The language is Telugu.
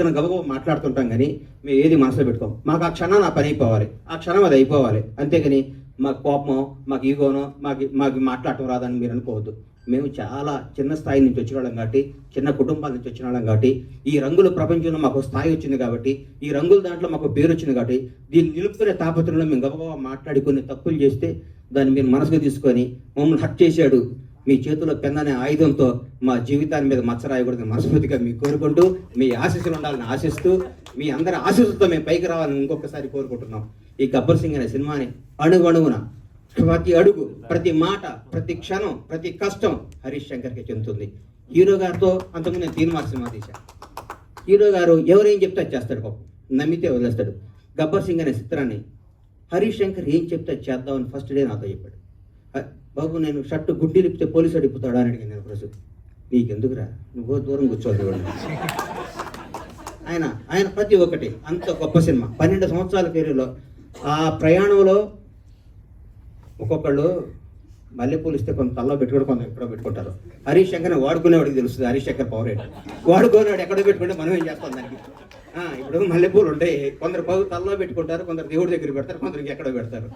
మనం గబగబ మాట్లాడుతుంటాం కానీ మేము ఏది మనసులో పెట్టుకోం. మాకు ఆ క్షణం నా పని అయిపోవాలి. ఆ క్షణం అది అయిపోవాలి. అంతేగాని మాకు కోపమో మాకు ఈగోనో మాకు మాకు మాట్లాడటం రాదని మీరు అనుకోవద్దు. మేము చాలా చిన్న స్థాయి నుంచి వచ్చిన వాళ్ళం కాబట్టి చిన్న కుటుంబాల నుంచి వచ్చిన వాళ్ళం కాబట్టి ఈ రంగుల ప్రపంచంలో మాకు స్థాయి వచ్చింది కాబట్టి ఈ రంగుల దాంట్లో మాకు పేరు వచ్చింది కాబట్టి దీన్ని నిలుపుకునే తాపత్రంలో మేము గబగబా మాట్లాడి కొన్ని తప్పులు చేస్తే దాన్ని మీరు మనసుకు తీసుకొని మమ్మల్ని హక్ చేశాడు. మీ చేతిలో పెన్ అనే ఆయుధంతో మా జీవితాన్ని మీద మచ్చరాయకూడదని మనస్ఫూర్తిగా మీకు కోరుకుంటూ మీ ఆశీస్సులు ఉండాలని ఆశిస్తూ మీ అందరి ఆశీస్సులతో మేము పైకి రావాలని ఇంకొకసారి కోరుకుంటున్నాం. ఈ గబ్బర్ సింగ్ అనే సినిమాని అణువణువున ప్రతి అడుగు ప్రతి మాట ప్రతి క్షణం ప్రతి కష్టం హరీష్ శంకర్కి చెందుతుంది. హీరో గారితో అంతకుముందు నేను తీన్ సినిమా తీశాను హీరో గారు ఎవరేం చెప్తే చేస్తాడు పాపం. నమ్మితే వదిలేస్తాడు. గబ్బర్ సింగ్ అనే చిత్రాన్ని హరీష్ శంకర్ ఏం చెప్తే చేద్దామని ఫస్ట్ డే నాతో చెప్పాడు. బాబు నేను షర్టు గుడ్డి లిపితే పోలీసు అడిగిపోతాడా అని అడిగాను నేను ప్రజలు నీకెందుకురా? నువ్వు దూరం కూర్చోవాలి ఆయన ఆయన ప్రతి ఒక్కటి. అంత గొప్ప సినిమా. పన్నెండు సంవత్సరాల పేరులో ఆ ప్రయాణంలో ఒక్కొక్కళ్ళు మల్లెపూలు ఇస్తే కొంత తల్లో పెట్టుకుంటే కొంత ఎక్కడో పెట్టుకుంటారు. హరీష్ శంకర్ వాడుకునేవాడికి తెలుస్తుంది. హరీష్ శంకర్ పవర్ ఏంటి? వాడుకునేవాడు ఎక్కడో పెట్టుకుంటే మనం ఏం చేస్తాం దానికి? ఆ, ఇప్పుడు మల్లెపూలు ఉంటాయి. కొందరు పగు తల్లో పెట్టుకుంటారు కొందరు దేవుడి దగ్గర పెడతారు కొందరికి ఎక్కడో పెడతారు.